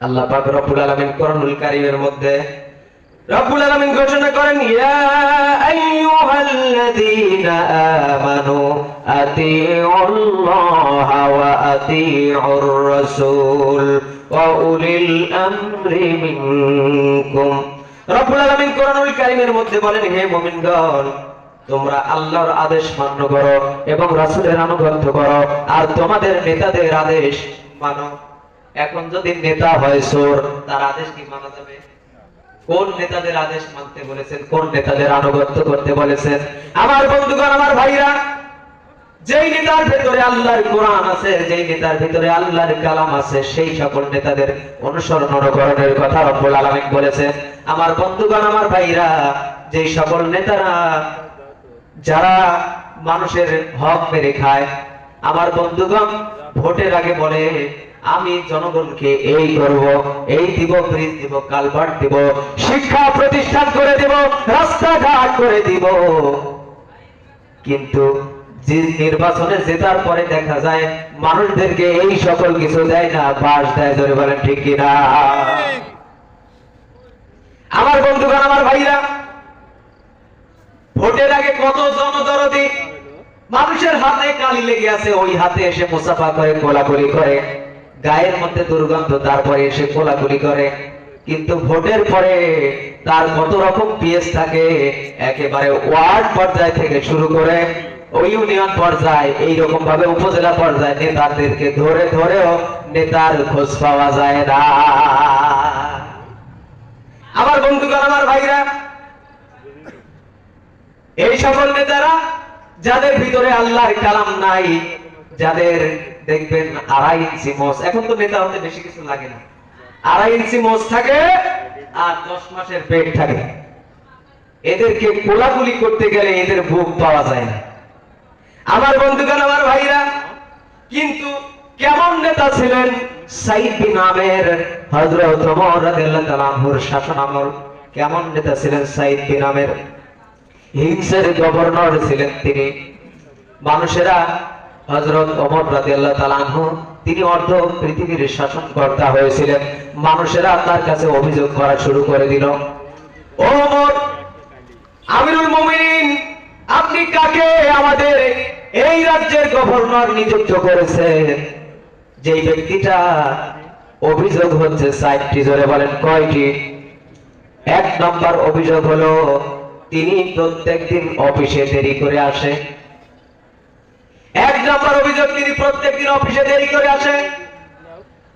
আল্লাহ পাক রব্বুল আলামিন কোরআনুল কারীমের মধ্যে রব্বুল আলামিন ঘোষণা করেন, ইয়া আইয়ুহাল্লাযীনা আমানু আতিউল্লাহা ওয়া আতিউর রাসূল ওয়া উলিল আমরি মিনকুম। রব্বুল আলামিন কোরআনুল কারীমের মধ্যে বলেন, হে মুমিনগণ, তোমরা আল্লাহর আদেশ মান্য করো এবং রাসূলের আনুগত্য করো, আর তোমাদের নেতাদের আদেশ মানো। এখন যদি নেতা হয় সোর তার আদেশ কি মানা যাবে? কোন নেতাদের আদেশ মানতে বলেছেন? কোন নেতাদের আনুগত্য করতে বলেছেন? আমার বন্ধুগণ, আমার ভাইরা, যেই নেতার আল্লাহর কোরআন আছে, যেই নেতার আল্লাহর কালাম আছে, সেই সকল নেতাদের অনুসরণ অনুকরণের কথা রব্বুল আলামিন বলেছেন। আমার বন্ধুগণ, আমার ভাইরা, যেই সকল নেতারা, যারা মানুষের হক মেরে খায়, আমার বন্ধুগণ, ভোটের আগে বলে আমি জনগণকে এই করব এই দিব ব্রিজ দিব কালভার্ট দিব, শিক্ষা প্রতিষ্ঠান করে দিব, রাস্তাঘাট করে দিব। কিন্তু যে নির্বাচনে জেতার পরে দেখা যায়, মানুষদেরকে এই সকল কিছু দেয় না, বাস দেয় ধরে বলেন ঠিক কিনা? আমার বন্ধুগণ, আমার ভাইরা, ভোটের আগে কত জনদরদি? মানুষের হাতে কালি লেগে আছে, ওই হাতে এসে মুসাফা করে, কোলাকুলি করে। গায়ের মধ্যে দুর্গন্ধ, তারপরে এসে কোলাকুলি করে। কিন্তু ভোটের পরে তার কত রকম পিএস থাকে, একেবারে ওয়ার্ড পর্যায় থেকে শুরু করে ওই ইউনিয়ন পর্যায়ে এই রকম ভাবে উপজেলা পর্যায়ে নেতাদেরকে ধরে ধরেও নেতার খোঁজ পাওয়া যায় না। আমার বন্ধুগণ, আমার ভাইরা, এই সকল নেতারা, যাদের ভিতরে আল্লাহর কালাম নাই, যাদের দেখবেন আড়াই ইঞ্চি মোষ এখন তো নেতা হতে বেশি কিছু লাগে না। আড়াই ইঞ্চি মোষ থাকে আর দশ মাসের পেট থাকে। এদেরকে কোলাকুলি করতে গেলে এদের বুক পাওয়া যায় না। আমার বন্ধুগণ, আমার ভাইরা, কিন্তু কেমন নেতা ছিলেন সাইদ বিন আমের, হযরত ওমর রাদিয়াল্লাহু তাআলা আনহুর শাসন আমল। কেমন নেতা ছিলেন সাইদ বিন আমের? হিংসের গভর্নর ছিলেন তিনি। মানুষেরা হযরত ওমর রাদিয়াল্লাহু তাআলা আনহু, তিনি অর্ধ পৃথিবীর শাসনকর্তা হয়েছিলেন। মানুষেরা তার কাছে অভিযোগ করা শুরু করে দিল। ওমর, আমিরুল মুমিনিন, আপনি কাকে আমাদের এই রাজ্যের গভর্নর নিযুক্ত করেছেন? যেই ব্যক্তিটা অভিযোগ হচ্ছে সাইটটি জোরে বলেন, কয়টি? এক নম্বর অভিযোগ হলো, তিনি প্রত্যেকদিন অফিসে দেরি করে আসে। এক নম্বর অভিযোগ তিনি প্রত্যেকদিন অফিসে দেরি করে আসে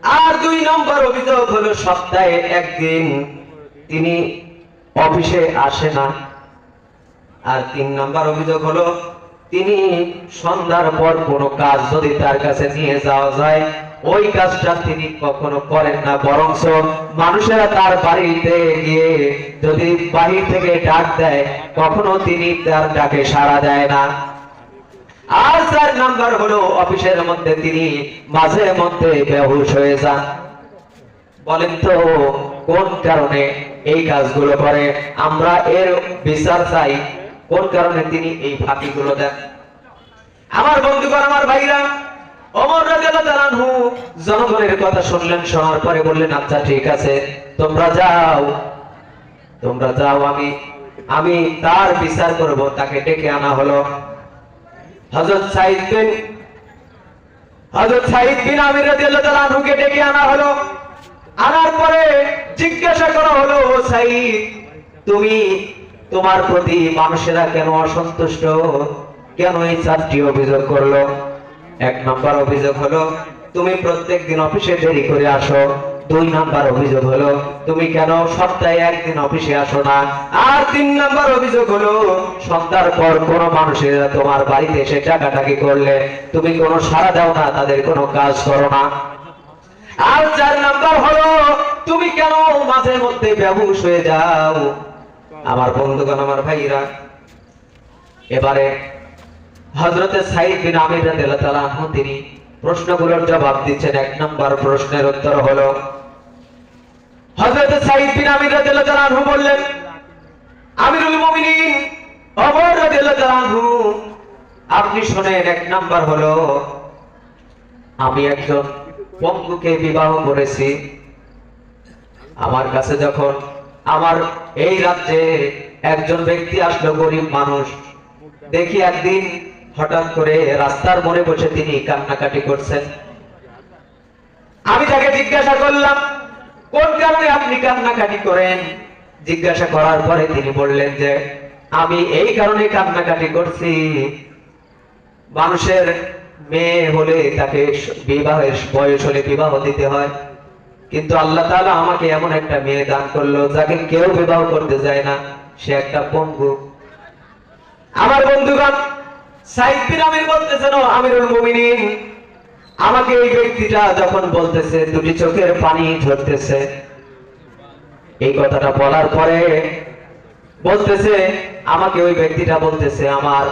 আর দুই নম্বর অভিযোগ হলো সপ্তাহে একদিন তিনি অফিসে আসে না। আর তিন নম্বর অভিযোগ হলো তিনি সন্ধ্যার পর কোনো কাজ যদি তার কাছে নিয়ে যাওয়া যায়, ওই কাজটা তিনি কখনো করেন না। বরংস মানুষেরা তার বাড়িতে গিয়ে যদি বাহির থেকে ডাক দেয়, কখনো তিনি তার ডাকে সাড়া দেয় না। আর চার নাম্বার হলো অফিসের মধ্যে তিনি মাঝে মধ্যে বেহুশ হয়ে যান। বলেন তো, কোন কারণে এই কাজগুলো করে? আমরা এর বিচার চাই। কোন কারণে তিনি এই ফাঁকিগুলো দেন? আমার বন্ধুগণ, আমার ভাইরা আচ্ছা আমি আমি তার বিচার করব, তাকে ডেকে আনা হলো। হযরত সাইদ বিন, হযরত সাইদ বিন আমির আনহুকে ডেকে আনা হলো। আনার পরে জিজ্ঞাসা করা হলো, ও সাইদ তুমি তোমার প্রতি মানুষেরা কেন অসন্তুষ্ট? কেন এই চারটি অভিযোগ করল? এক নাম্বার অভিযোগ হলো, তুমি প্রত্যেক দিন অফিসে দেরি করে আসো। দুই নাম্বার অভিযোগ হলো, তুমি কেন সপ্তাহে একদিন অফিসে আসো না? আর তিন নাম্বার অভিযোগ হলো, সন্ধ্যার পর কোন মানুষের তোমার বাড়িতে এসে টাকাটাকি করলে তুমি কোনো সাড়া দাও না, তাদের কোনো কাজ করো না। আর চার নাম্বার হলো, তুমি কেন মাঝে মধ্যে ব্যবুস হয়ে যাও? আমার বন্ধুগণ, আমার ভাইরা এবারে হজরতে সাইদ বিন আমির তিনি প্রশ্নগুলোর জবাব দিচ্ছেন। এক নম্বর প্রশ্নের উত্তর হলো আপনি শুনেন এক নাম্বার হলো, আমি একজন পঙ্গুকে বিবাহ করেছি। আমার কাছে যখন আমার এই রাজ্যে একজন ব্যক্তি আসলো, গরিব মানুষ, দেখি একদিন হঠাৎ করে রাস্তার মোড়ে বসে তিনি কান্নাকাটি করছেন। আমি তাকে জিজ্ঞাসা করলাম কোন কারণে আপনি কান্নাকাটি করেন? জিজ্ঞাসা করার পরে তিনি বললেন যে, আমি এই কারণে কান্নাকাটি করছি। মানুষের মেয়ে হলে তাকে বিবাহের বয়স হলে বিবাহ দিতে হয়। কিন্তু আল্লাহ তাআলা আমাকে এমন একটা মেয়ে দান করল, যাকে কেউ বিবাহ করতে যায় না। সে একটা পঙ্গু। আমার বন্ধুগণ সাইদ বিন আমির বলতেছেন, "ও আমিরুল মুমিনিন আমাকে এই ব্যক্তিটা যখন বলতেছে দুটি চোখের পানি ঝরতেছে এই কথাটা বলার পরে বলতেছে, আমাকে ওই ব্যক্তিটা বলতেছে, আমার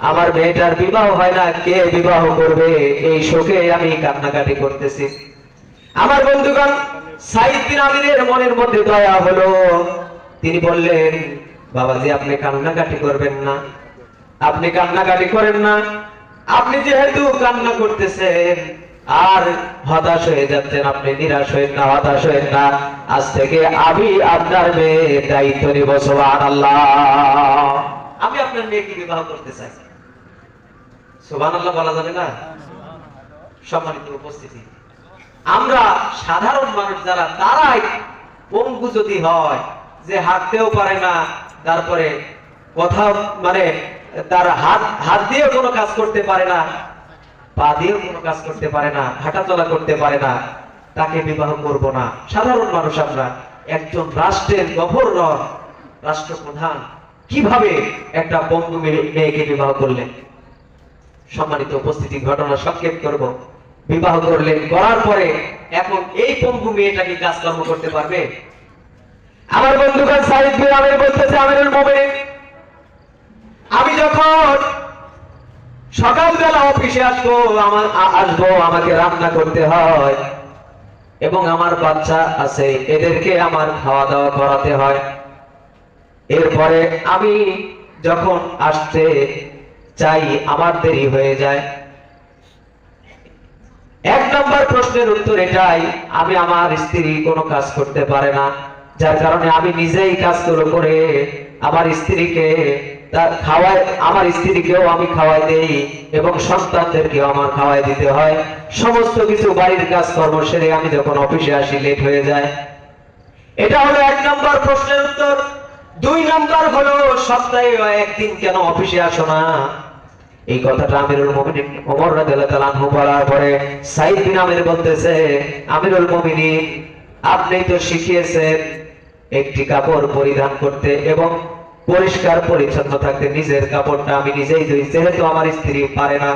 আমার মেয়েটার বিবাহ হয় না, কে বিবাহ করবে? এই শোকে আমি কান্নাকাটি করতেছি। আমার বন্ধুগণ সাইদ বিন আমিরের মনের মধ্যে দয়া হলো। তিনি বললেন, বাবাজি, আপনি কান্নাকাটি করবেন না। আপনি কান্নাকাটি করেন না। আপনি যেহেতু কান্না করতেছেন, আর হতাশ হয়ে যাচ্ছেন, আপনি নিরাশ হয়েন না, হতাশ হয়েন না, আজ থেকে আমি আপনার মেয়ের দায়িত্ব নিব সোহান আল্লাহ আমি আপনার মেয়েকে বিবাহ করতে চাই। সোহান আল্লাহ বলা যাবে না? সম্মানিত উপস্থিতি। আমরা সাধারণ মানুষ যারা, তারাই পঙ্গু যদি হয়, যে হাঁটতেও পারে না, তারপরে কথা মানে তার হাত হাত দিয়ে কোনো কাজ করতে পারে না, পা দিয়েও কোনো কাজ করতে পারে না, হাঁটাচলা করতে পারে না, তাকে বিবাহ করব না। সাধারণ মানুষ আমরা, একজন রাষ্ট্রের গভর্নর, রাষ্ট্রপ্রধান, কীভাবে একটা মেয়ে- মেয়েকে বিবাহ করলেন সম্মানিত উপস্থিতি, ঘটনা সংক্ষেপ করব। বিবাহ করলেন করার পরে এখন এই পঙ্গু মেয়েটাকে কাজকর্ম করতে পারবে? আমার বন্ধুগণ সাইদ বিন আমির বলতেছে, আমিরুল মুমিনিন আমি যখন সকালবেলা অফিসে আসব, আমার আসব, আমাকে রান্না করতে হয় এবং আমার বাচ্চা আছে, এদেরকে আমার খাওয়া দাওয়া করাতে হয়। এরপরে আমি যখন আসতে চাই, আমার দেরি হয়ে যায়। এক নম্বর প্রশ্নের উত্তর এটাই, আমি আমার স্ত্রী কোনো কাজ করতে পারে না, যার কারণে আমি নিজেই কাজগুলো করে আমার স্ত্রীকে তার খাওয়ায় আমার স্ত্রীকেও আমি খাওয়াই দেই এবং সন্তানদেরকেও আমার খাওয়াই দিতে হয়। সমস্ত কিছু বাড়ির কাজকর্ম সেরে আমি যখন অফিসে আসি লেট হয়ে যায়। এটা হলো এক নম্বর প্রশ্নের উত্তর। দুই নম্বর হলো, সপ্তাহে একদিন কেন অফিসে আসো না? এই কথাটা আমিরুল ওমর বলার পরে সাইদ বিন আমির বলতেছে, আমিরুল মুমিনিন, আপনি তো শিখিয়েছেন একটি কাপড় পরিধান করতে এবং পরিষ্কার, পরিচ্ছন্ন থাকতে নিজের কাপড়টা আমি নিজেই ধুই, যেহেতু আমার স্ত্রী পারে না।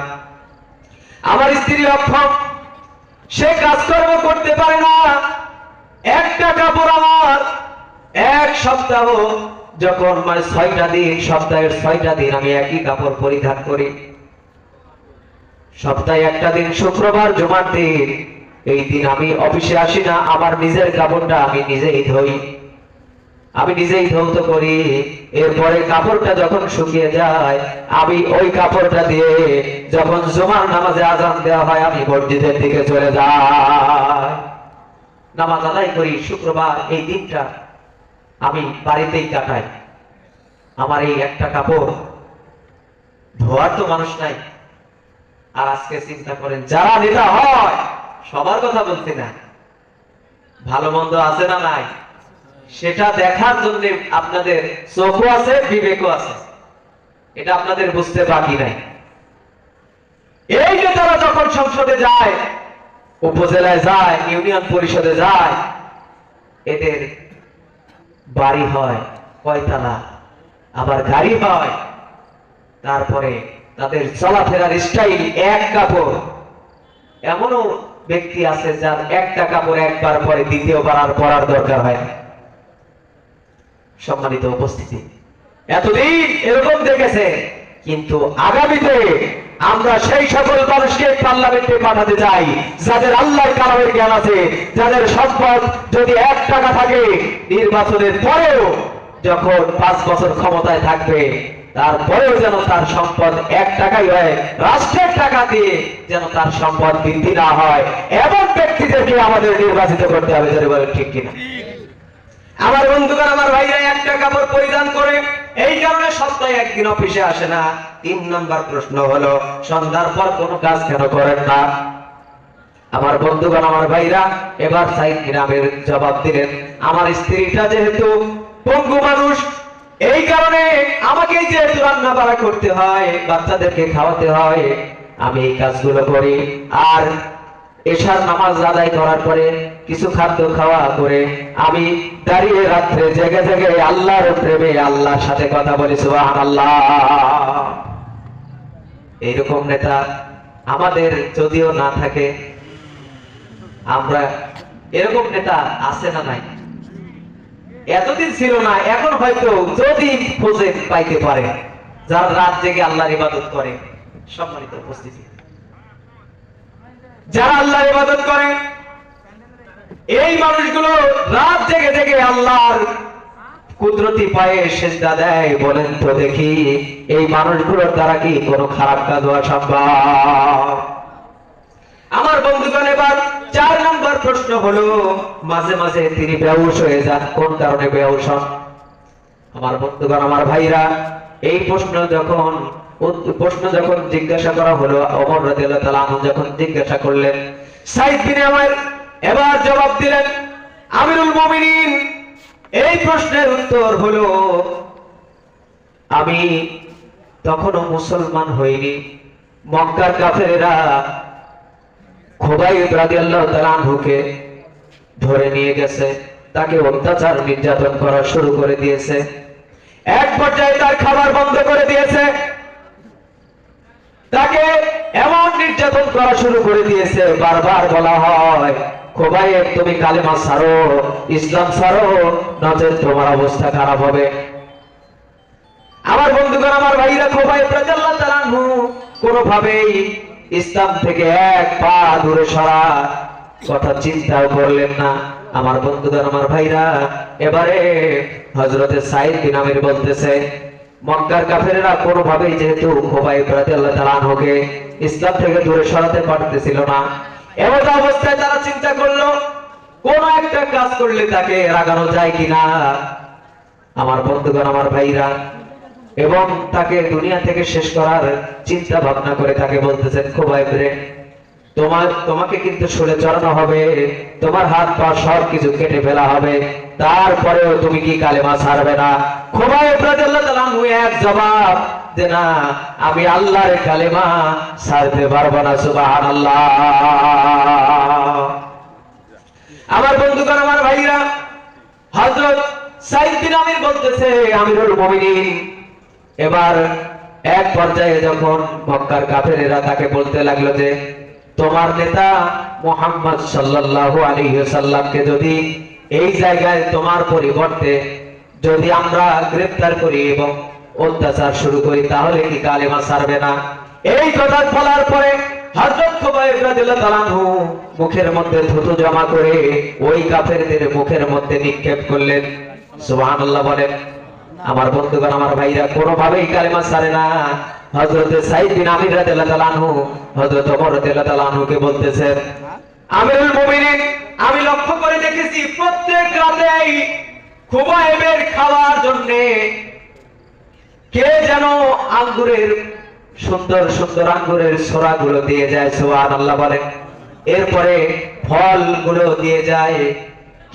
আমার স্ত্রী অক্ষম, সে কাজকর্ম করতে পারে না। একটা কাপড় আমার, এক সপ্তাহ যখন মানে ছয়টা দিন, সপ্তাহের ছয়টা দিন আমি একই কাপড় পরিধান করি। সপ্তাহে একটা দিন, শুক্রবার, জুমার দিন, এই দিন আমি অফিসে আসি না, আমার নিজের কাপড়টা আমি নিজেই ধুই। আমি নিজেই ধৌত করি। এরপরে কাপড়টা যখন শুকিয়ে যায়, আমি ওই কাপড়টা দিয়ে যখন জুমার নামাজে আজান দেওয়া হয়, আমি মসজিদের দিকে চলে যাই। নামাজ আদায় করি, শুক্রবার এই দিনটা আমি বাড়িতেই কাটাই। আমার এই একটা কাপড় ধোয়ার তো মানুষ নাই। আর আজকে চিন্তা করেন, যারা নেতা হয়, সবার কথা বলতে না। ভালো মন্দ আছে না নাই? সেটা দেখার জন্য আপনাদের চোখও আছে, বিবেকও আছে। এটা আপনাদের বুঝতে বাকি নাই। এই নেতারা যখন সংসদে যায়, উপজেলায় যায়, ইউনিয়ন পরিষদে যায়, এদের বাড়ি হয় কয়তলা, আবার গাড়ি হয়, তারপরে তাদের চলাফেরার স্টাইল এক কাপড়। এমনও ব্যক্তি আছে যার একটা কাপড় একবার পরে, দ্বিতীয়বার আর পরার দরকার হয় না। সম্মানিত উপস্থিতি। এতদিন এরকম দেখেছে, কিন্তু আগামীতে আমরা সেই সকল মানুষকে পার্লামেন্টে পাঠাতে চাই, যাদের আল্লাহর কালামের জ্ঞান আছে, যাদের সম্পদ যদি এক টাকা থাকে, নির্বাচনের পরেও যখন পাঁচ বছর ক্ষমতায় থাকবে, তারপরেও যেন তার সম্পদ এক টাকাই হয়, রাষ্ট্রের টাকা দিয়ে যেন তার সম্পদ বৃদ্ধি না হয়, এমন ব্যক্তিদেরকে আমাদের নির্বাচিত করতে হবে যদি বলেন ঠিক কিনা। আমার বন্ধুগণ, আমার ভাইরা একটা কাপড় পরিধান করে, এই কারণে সপ্তাহে একদিন অফিসে আসে না। তিন নাম্বার প্রশ্ন হলো, সন্ধ্যার পর কোনো কাজ কেন করেন না? আমার বন্ধুগণ, আমার ভাইরা, এবার সাইদ গ্রামের জবাব দিলেন, আমার স্ত্রীটা যেহেতু পঙ্গু মানুষ, এই কারণে আমাকে যেহেতু রান্না বাড়া করতে হয়, বাচ্চাদেরকে খাওয়াতে হয়, আমি এই কাজগুলো করি। আর এশার নামাজ আদায় করার পরে কিছু খাদ্য খাওয়া করে আমি দাঁড়িয়ে রাত্রে জেগে জেগে আল্লাহর প্রেমে আল্লাহর সাথে কথা বলি, সুবহানাল্লাহ। এইরকম নেতা আমাদের যদিও না থাকে, আমরা এরকম নেতা আছে না নাই? এতদিন ছিল না, এখন হয়তো যদি খুঁজে পাইতে পারে, যার রাত জেগে আল্লাহর ইবাদত করে, সম্মানিত উপস্থিতি। যারা আল্লাহর ইবাদত করে, এই মানুষগুলো রাত জেগে জেগে আল্লাহর কুদরতি পায়ে সেজদা দেয়। বলেন তো দেখি, এই মানুষগুলোর দ্বারা কি কোনো খারাপ কাজ হওয়া সম্ভব? আমার বন্ধুগণ, এবার চার নম্বর প্রশ্ন হলো, মাঝে মাঝে তিনি বেউস হয়ে যান। কোন কারণে বেউস আমার বন্ধুগণ, আমার ভাইরা, এই প্রশ্ন যখন প্রশ্ন যখন জিজ্ঞাসা করা হলো অমর রাদিয়াল্লাহু যখন জিজ্ঞাসা করলেন এবার জবাব দিলেন, আমিরুল মুমিনিন। এই প্রশ্নের উত্তর হলো, আমি তখনও মুসলমান হইনি। মক্কার কাফেরেরা খোবাই রাদিয়াল্লাহু তাআলা আনহুকে ধরে নিয়ে গেছে, তাকে অত্যাচার, নির্যাতন করা শুরু করে দিয়েছে। এক পর্যায়ে তার খাবার বন্ধ করে দিয়েছে। তাকে এমন নির্যাতন করা শুরু করে দিয়েছে, বারবার বলা হয় তুমি কালেমা ছাড়ো, ইসলাম নচেত তোমার অবস্থা খারাপ হবে। আমার বন্ধুগণ, আমার ভাইরা কোনোভাবেই ইসলাম থেকে এক পা দূরে সরা কথা চিন্তাও করলেন না। আমার বন্ধুগণ, আমার ভাইরা, এবারে হযরতে সাইদ বিন আমির বলতেছে মক্কার কাফেরেরা কোনোভাবেই যেহেতু খোবাই রাদিয়াল্লাহু তাআলা আনহুকে ইসলাম থেকে দূরে সরাতে পারতেছিল না। এমন অবস্থায় তারা চিন্তা করল, কোন একটা কাজ করলে তাকে রাগানো যায় কিনা? আমার বন্ধুগণ, আমার ভাইরা, এবং তাকে দুনিয়া থেকে শেষ করার চিন্তা ভাবনা করে তাকে বলতেছেন খোবাই রে তোমার, তোমাকে কিন্তু সরে চড়ানো হবে। তোমার হাত পা সব কিছু কেটে ফেলা হবে। তারপরেও তুমি কি কালেমা ছাড়বে না? এক জবাব যে না, আমি আল্লাহর কালেমা ছাড়তে পারব না, সুবহানাল্লাহ। আমার বন্ধুগণ, আমার ভাইরা, হযরত সাইদ বিন আমির বলতেছে, আমিরুল মুমিনিন, এবার এক পর্যায়ে যখন মক্কার কাফেরেরা তাকে বলতে লাগল যে তোমার নেতা মোহাম্মদ সাল্লাল্লাহু আলাইহি সাল্লামকে যদি এই জায়গায় তোমার পরিবর্তে যদি আমরা গ্রেফতার করি এবং অত্যাচার শুরু করি, তাহলে কি কালেমা ছাড়বে না? এই কথা বলার পরে মুখের মধ্যে থুতু জমা করে ওই কাফেরদের মুখের মধ্যে নিক্ষেপ করলেন। সুবহানাল্লাহ বলেন, আমার বন্ধুগণ, আমার ভাইরা, কোনোভাবেই কালেমা ছাড়ে না। হযরতে সাইদ বিন আমির রাদিয়াল্লাহু তাআলা আনহু, হযরত ওমর রাদিয়াল্লাহু তাআলা আনহুকে বলতেছেন, আমিরুল মুমিনিন, আমি লক্ষ্য করে দেখেছি প্রত্যেক রাতেই খুবাইবের খাওয়ার জন্যে কে যেন আঙ্গুরের সুন্দর সুন্দর আঙ্গুরের ছোড়া গুলো দিয়ে যায় সোহান আল্লাহ বলেন। এরপরে ফলগুলো দিয়ে যায়,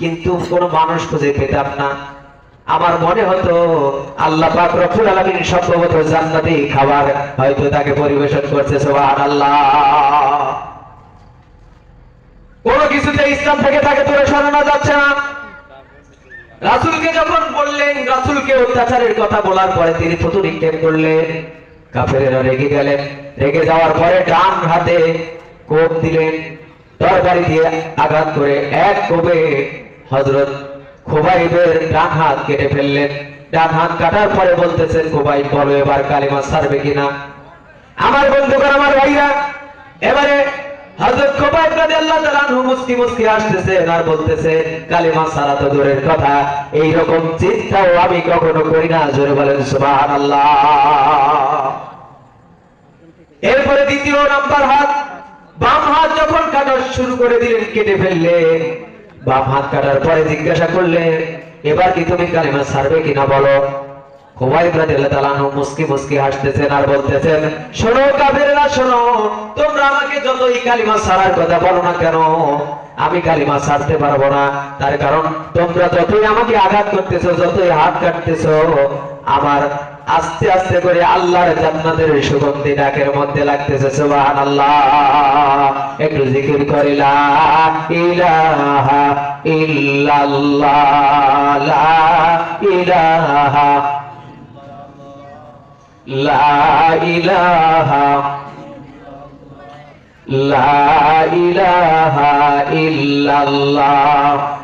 কিন্তু কোন মানুষ খুঁজে পেতাম না। আমার মনে হতো আল্লাহ পাক সম্ভবত জান্নাতি খাবার হয়তো তাকে পরিবেশন করছে সোহান আল্লাহ কোন কিছুতে ইসলাম থেকে তাকে দূরে সরানো যাচ্ছে না। রাসূলকে যখন বললেন অত্যাচারের কথা বলার পরে তিনি করলেন। রেগে গেলেন। রেগে যাওয়ার পরে ডান হাতে কোপ দিলেন। তরবারি দিয়ে আঘাত করে এক কোপে হযরত খুবাইবের ডান হাত কেটে ফেললেন। ডান হাত কাটার পরে বলতেছেন, খুবাইব, বলো এবার কালিমা সারবে কিনা? আমার বন্ধুগণ, আমার ভাইরা, এবারে বলতেছে কথা এই রকম আমি কখনো করি না। জোরে বলেন এরপরে দ্বিতীয় নাম্বার হাত, বাম হাত যখন কাটা শুরু করে দিলেন, কেটে ফেললেন। বাম হাত কাটার পরে জিজ্ঞাসা করলেন এবার কি তুমি কালিমা ছাড়বে কিনা বলো? শোনো শোনো, তোমরা আমাকে যতই কথা বলো না কেন, আমি কালিমা ছাড়তে পারব না। তার কারণ, তোমরা যতই আমাকে আঘাত করতেছো, যতই হাত কাটতেছো, আমার আস্তে আস্তে করে আল্লাহর জান্নাতের সুগন্ধি নাকের মধ্যে লাগতেছে, সুবহানাল্লাহ। একটু জিকির করে, লা ইলাহা ইল্লাল্লাহ, লা ইলাহা লা ইলাহা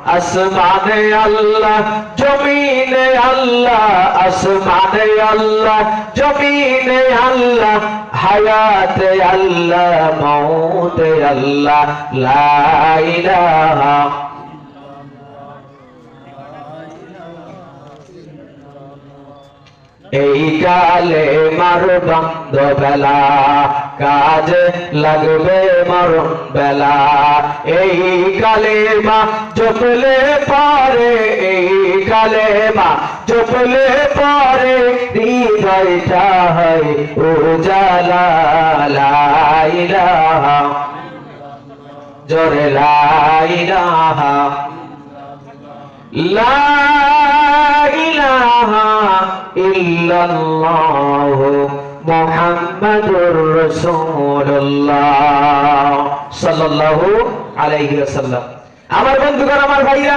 আসমানে আল্লাহ জমিনে আল্লাহ। আসমানে আল্লাহ জমিনে আল্লাহ। হায়াতে আল্লাহ মৌতে আল্লাহ। লা এই কালে মার বন্ধ বেলা কাজ লাগবে মরণ বেলা। এই কালে মা জপলে পরে, এই কালে মা জপলে পরে, হৃদয়টা হয় ও জালা লাইলাহা জোরে লাইলাহা লা ইল্লাল্লাহ মুহাম্মাদুর রাসূলুল্লাহ সাল্লাল্লাহু আলাইহি আমার বন্ধুগণ আমার ভাইরা